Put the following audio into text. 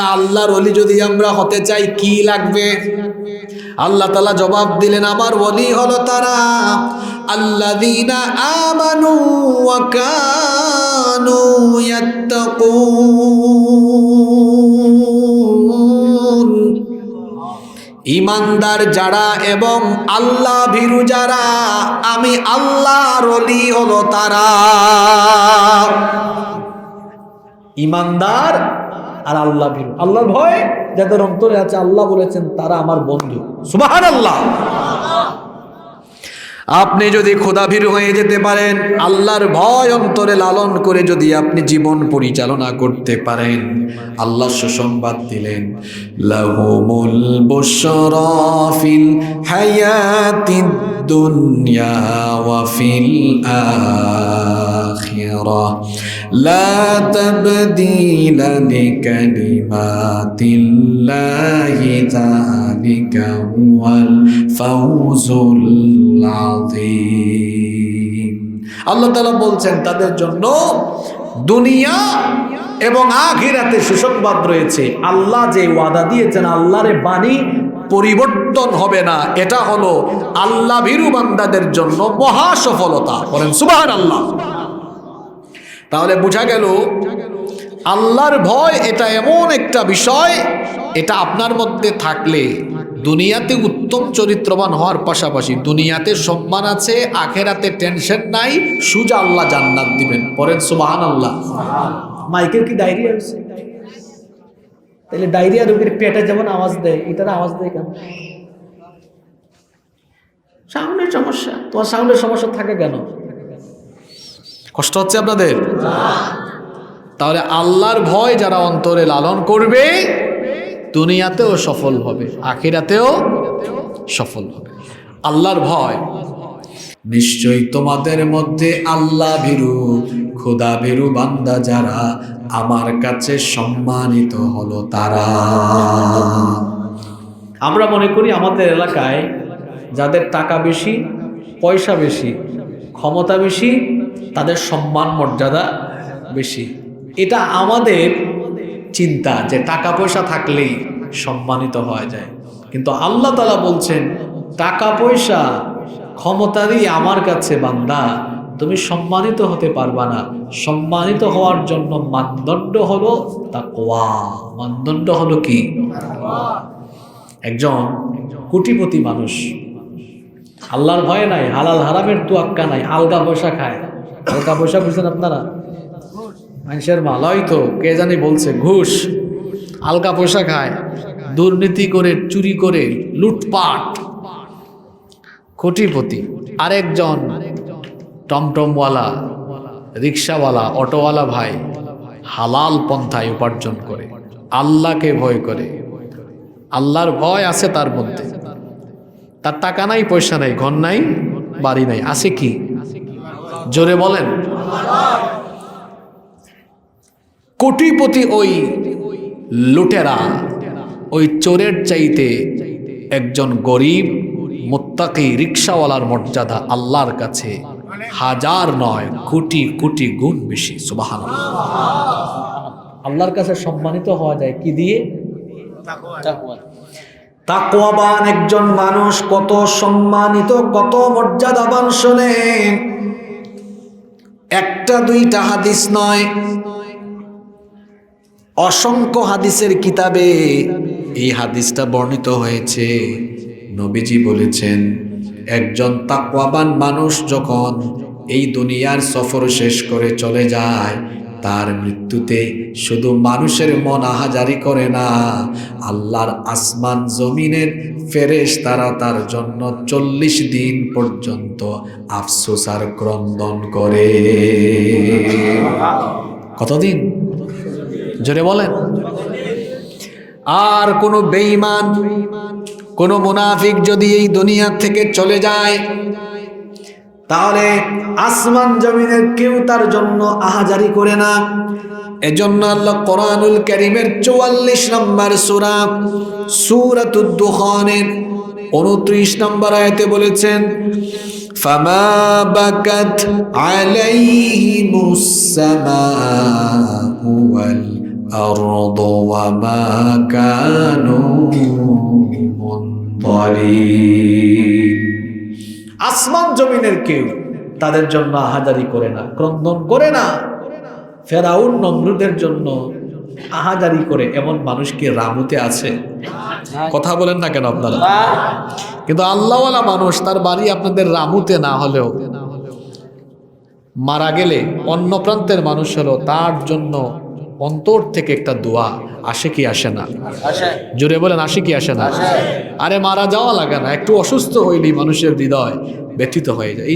আল্লাহর অলি যদি আমরা হতে চাই, কি লাগবে? আল্লাহ তালা জবাব দিলেন, আমার অলি হলো তারা, আল্লাযীনা আমানু ওয়া কানু ইমানদার যারা এবং আল্লাহ ভীরু যারা, আমি আল্লাহর অলি হলো তারা। ইমানদার আর আল্লাহ ভীরু আল্লাহর ভয়? যাদের অন্তরে আছে আল্লাহ বলেছেন, তারা আমার বন্ধু। সুবাহান আল্লাহ আপনি যদি খোদাভীর হয়ে যেতে পারেন, আল্লাহর ভয় অন্তরে লালন করে যদি আপনি জীবন পরিচালনা করতে পারেন, আল্লাহ সুসংবাদ দিলেন দুনিয়া لا تبديل لكلمات الله ذلك هو الفوز العظيم আল্লাহ তাআলা বলছেন তাদের জন্য দুনিয়া এবং আখিরাতে সুসংবাদ রয়েছে আল্লাহ যে ওয়াদা দিয়েছেন আল্লাহরে বাণী পরিবর্তন হবে না এটা হলো আল্লাহ ভীরু বান্দাদের জন্য মহা সফলতা বলেন সুবহান আল্লাহ তাহলে বোঝা গেল, আল্লাহর ভয় এটা এমন একটা বিষয়, এটা আপনার মধ্যে থাকলে দুনিয়াতে উত্তম চরিত্রবান হওয়ার পাশাপাশি দুনিয়াতে সম্মান আছে, আখেরাতে টেনশন নাই, সুজা আল্লাহ জান্নাত দিবেন। পরেন সুবাহান আল্লাহ মাইকের কি ডায়রিয়া হয়েছে? তাহলে ডায়রিয়া রোগীর পেটে যেমন আওয়াজ দেয়, এটার আওয়াজ দেয় কেন? সাউন্ডের সমস্যা, তোমার সাউন্ডের সমস্যা থাকে কেন? কষ্ট হচ্ছে আপনাদের? তাহলে আল্লাহর ভয় যারা অন্তরে লালন করবে, দুনিয়াতেও সফল হবে, আখিরাতেও সফল হবে। আল্লাহর ভয়। নিশ্চয় তোমাদের মধ্যে আল্লাহ ভীরু, খোদা ভীরু বান্দা যারা আমার কাছে সম্মানিত হলো তারা। আমরা মনে করি আমাদের এলাকায় যাদের টাকা বেশি, পয়সা বেশি, ক্ষমতা বেশি তাদের সম্মান মর্যাদা বেশি। এটা আমাদের চিন্তা যে টাকা পয়সা থাকলেই সম্মানিত হওয়া যায়। কিন্তু আল্লাহ তালা বলছেন টাকা পয়সা ক্ষমতারই আমার কাছে বান্দা, তুমি সম্মানিত হতে পারবা না। সম্মানিত হওয়ার জন্য মানদণ্ড হলো তা কোয়া মানদণ্ড হলো কি? একজন কোটিপতি মানুষ। আল্লাহর ভয় নাই, হালাল হারামের তুয়াক্কা নাই, আলগা পয়সা খায়। আলগা পয়সা বুঝছেন আপনারা? মানুষের মালয় তো, কে জানি বলছে, ঘুষ আলগা পয়সা খায়, দুর্নীতি করে, চুরি করে, লুটপাট। কোটিপতি, আরেকজন টমটমওয়ালা, রিক্সাওয়ালা, অটোওয়ালা ভাই হালাল পন্থায় উপার্জন করে, আল্লাহকে ভয় করে। আল্লাহর ভয় আছে তার মধ্যে। তার টাকা নাই, পয়সা নাই, ঘর নাই, বাড়ি নাই, আছে কি? জোরে বলেন। কোটিপতি ওই লুটেরা, ওই চোরের চাইতে একজন গরিব, মোত্তাকি রিক্সাওয়ালার মর্যাদা আল্লাহর কাছে হাজার নয়, কোটি কোটি গুণ বেশি সুবাহান আল্লাহর কাছে সম্মানিত হওয়া যায় কি দিয়ে? তাকওয়াবান একজন মানুষ কত সম্মানিত, কত মর্যাদাবান শোনেন একটা দুইটা হাদিস নয়। অসংখ্য হাদিসের কিতাবে এই হাদিসটা বর্ণিত হয়েছে। নবীজি বলেছেন, একজন তাকওয়াবান মানুষ যখন এই দুনিয়ার সফর শেষ করে চলে যায় তার মৃত্যুতে শুধু মানুষের মন আহাজারি করে না, আল্লাহর আসমান জমিনের ফেরেশ তারা তার জন্য চল্লিশ দিন পর্যন্ত আফসোস আর ক্রন্দন করে। কতদিন? জোরে বলেন। আর কোনো বেঈমান, কোনো মুনাফিক যদি এই দুনিয়া থেকে চলে যায় তাহলে আসমান জমিনের কেউ তার জন্য আহাজারি করে না এজন্য আল্লাহ কোরআনুল করিমের চুয়াল্লিশ নম্বর সুরা সুরাতুদ দুখানের উনত্রিশ নম্বর আয়তে বলেছেন فما بكت عليهم السماء والأرض والأرض وما كانوا منظرين আসমান জমিনের কেউ তাদের জন্য আহাজারি করে না, ক্রন্দন করে না। ফেরাউন নমরুদের জন্য আহাজারি করে, এমন মানুষ কি রামুতে আছে? কথা বলেন না কেন আপনারা? কিন্তু আল্লাহওয়ালা মানুষ, তার বাড়ি আপনাদের রামুতে না হলেও মারা গেলে অন্য প্রান্তের মানুষ হলো তার জন্য অন্তর থেকে একটা দোয়া আসে কি আসে না? জোরে বলেন আসে কি আসে না? আরে মারা যাওয়া লাগে না একটু অসুস্থ হইলেই মানুষের হৃদয় ব্যথিত হয়ে যায়।